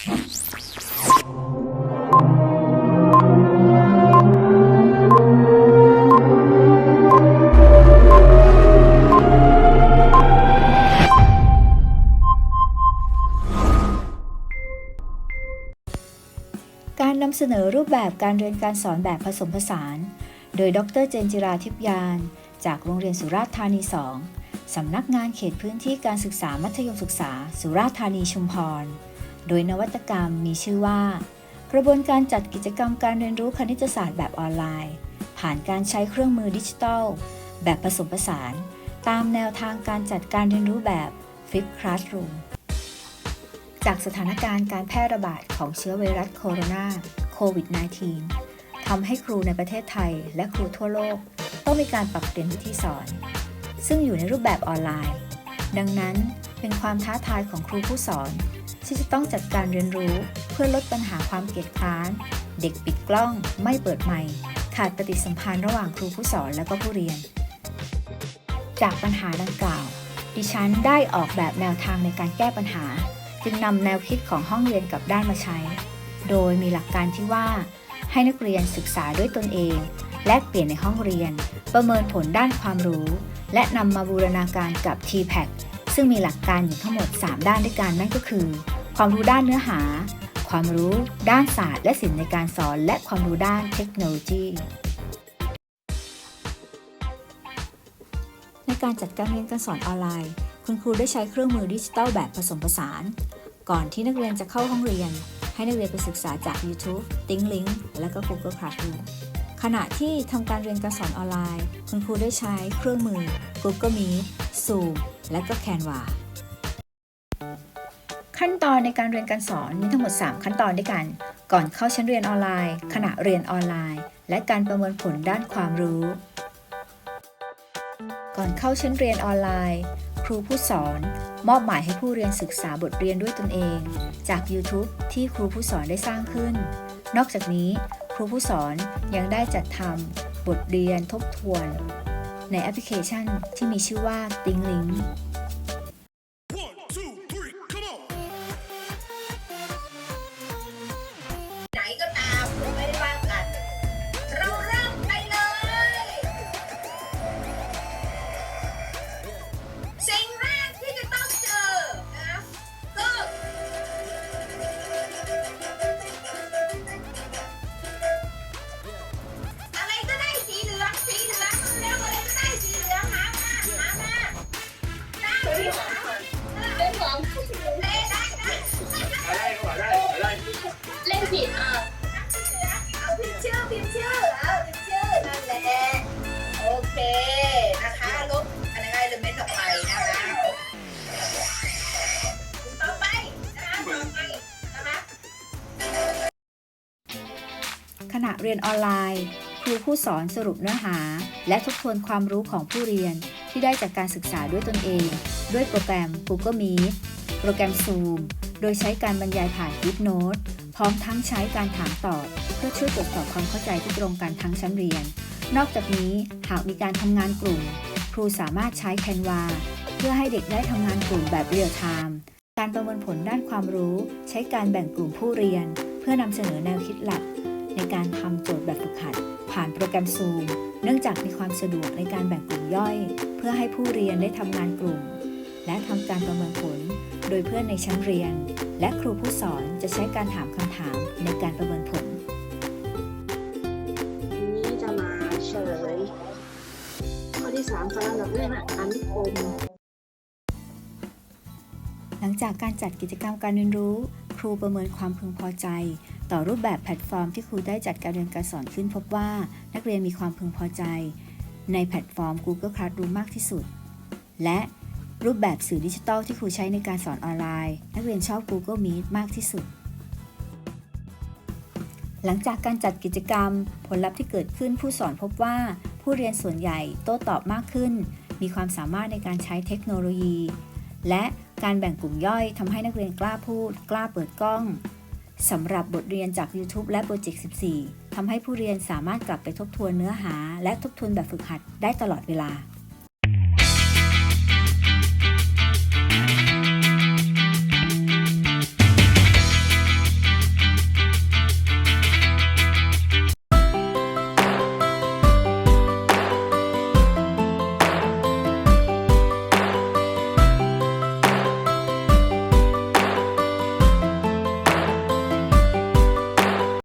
การนำเสนอรูปแบบการเรียนการสอนแบบผสมผสาน โดยดรเจนจิราทิพยาน จากโรงเรียนสุราษฎร์ธานี 2 สำนักงานเขตพื้นที่การศึกษามัธยมศึกษา สุราษฎร์ธานีชุมพร โดยนวัตกรรมมีชื่อว่า กระบวนการจัดกิจกรรมการเรียนรู้คณิตศาสตร์แบบออนไลน์ ผ่านการใช้เครื่องมือดิจิทัล แบบผสมผสาน ตามแนวทางการจัดการเรียนรู้แบบ Flip Classroom จากสถานการณ์การแพร่ระบาดของเชื้อไวรัสโคโรนาโควิด -19 ทำให้ครูในประเทศไทยและครูทั่วโลก ต้องมีการปรับเปลี่ยนวิธีสอน ซึ่งอยู่ในรูปแบบออนไลน์ ดังนั้นเป็นความท้าทายของครูผู้สอน ที่จะต้องจัดการเรียนรู้ เพื่อลดปัญหาความเกียจคร้าน เด็กปิดกล้องไม่เปิดไมค์ขาดปฏิสัมพันธ์ระหว่างครูผู้สอนและก็ผู้เรียน จากปัญหาดังกล่าว ดิฉันได้ออกแบบแนวทางในการแก้ปัญหา จึงนำแนวคิดของห้องเรียนกลับด้านมาใช้ โดยมีหลักการที่ว่า ให้นักเรียนศึกษาด้วยตนเอง แลกเปลี่ยนในห้องเรียน ประเมินผลด้านความรู้ และนำมาบูรณาการกับ TPAC ซึ่งมีหลักการอยู่ทั้งหมด 3 ด้านด้วยกันนั่นก็คือ ความรู้ด้านเนื้อหา ความรู้ด้านศาสตร์และศิลป์ในการสอน และความรู้ด้านเทคโนโลยี ในการจัดการเรียนการสอนออนไลน์ คุณครูได้ใช้เครื่องมือดิจิทัลแบบผสมผสาน ก่อนที่นักเรียนจะเข้าห้องเรียน ให้นักเรียนไปศึกษาจาก YouTube, Think Link และก็ Google Classroom ขณะที่ทำการเรียนการสอนออนไลน์ คุณครูได้ใช้เครื่องมือ Google Meet, Zoom และก็ Canva ขั้นตอนในการเรียนการสอนมีทั้งหมด 3 ขั้นตอนด้วยกัน ก่อนเข้าชั้นเรียนออนไลน์ ขณะเรียนออนไลน์ และการประเมินผลด้านความรู้ ก่อนเข้าชั้นเรียนออนไลน์ ครูผู้สอน มอบหมายให้ผู้เรียนศึกษาบทเรียนด้วยตนเอง จาก YouTube ที่ครูผู้สอนได้สร้างขึ้น นอกจากนี้ ครูผู้สอนยังได้จัดทำบทเรียนทบทวน ในแอปพลิเคชันที่มีชื่อว่า Think Link ขณะเรียนออนไลน์ ครูผู้สอนสรุปเนื้อหา และทบทวนความรู้ของผู้เรียนที่ได้จากการศึกษาด้วยตนเอง ด้วยโปรแกรม Google Meet โปรแกรม Zoom โดยใช้การบรรยายผ่าน Flipnote พร้อมทั้งใช้การถามตอบเพื่อช่วยตรวจสอบความเข้าใจที่ตรงกันทั้งชั้นเรียน นอกจากนี้หากมีการทำงานกลุ่ม ครูสามารถใช้ Canva เพื่อให้เด็กได้ทำงานกลุ่มแบบเรียลไทม์การประเมินผลด้านความรู้ ใช้การแบ่งกลุ่มผู้เรียน เพื่อนำเสนอแนวคิดหลัก ในการทำโจทย์แบบฝึกหัด ผ่านโปรแกรม Zoom เนื่องจากมีความสะดวกในการแบ่งกลุ่มย่อย เพื่อให้ผู้เรียนได้ทำงานกลุ่ม และทำการประเมินผล โดยเพื่อนในชั้นเรียน และครูผู้สอนจะใช้การถามคำถามในการประเมินผลทีนี้จะมาเฉลยข้อที่สามสำหรับเรื่องอานิคมหลังจากการจัดกิจกรรมการเรียนรู้ ครูประเมินความพึงพอใจ ต่อรูปแบบแพลตฟอร์มที่ครูได้จัดการเรียนการสอนขึ้นพบว่า นักเรียนมีความพึงพอใจ ในแพลตฟอร์ม Google Classroom มากที่สุด และรูปแบบสื่อดิจิทัลที่ครูใช้ในการสอนออนไลน์ นักเรียนชอบ Google Meet มากที่สุด หลังจากการจัดกิจกรรม ผลลัพธ์ที่เกิดขึ้นผู้สอนพบว่า ผู้เรียนส่วนใหญ่โต้ตอบมากขึ้น มีความสามารถในการใช้เทคโนโลยี และการแบ่งกลุ่มย่อยทำให้นักเรียนกล้าพูด กล้าเปิดกล้อง สำหรับบทเรียนจาก YouTube และโปรเจกต์14ทำให้ผู้เรียนสามารถกลับไปทบทวนเนื้อหา และทบทวนแบบฝึกหัดได้ตลอดเวลา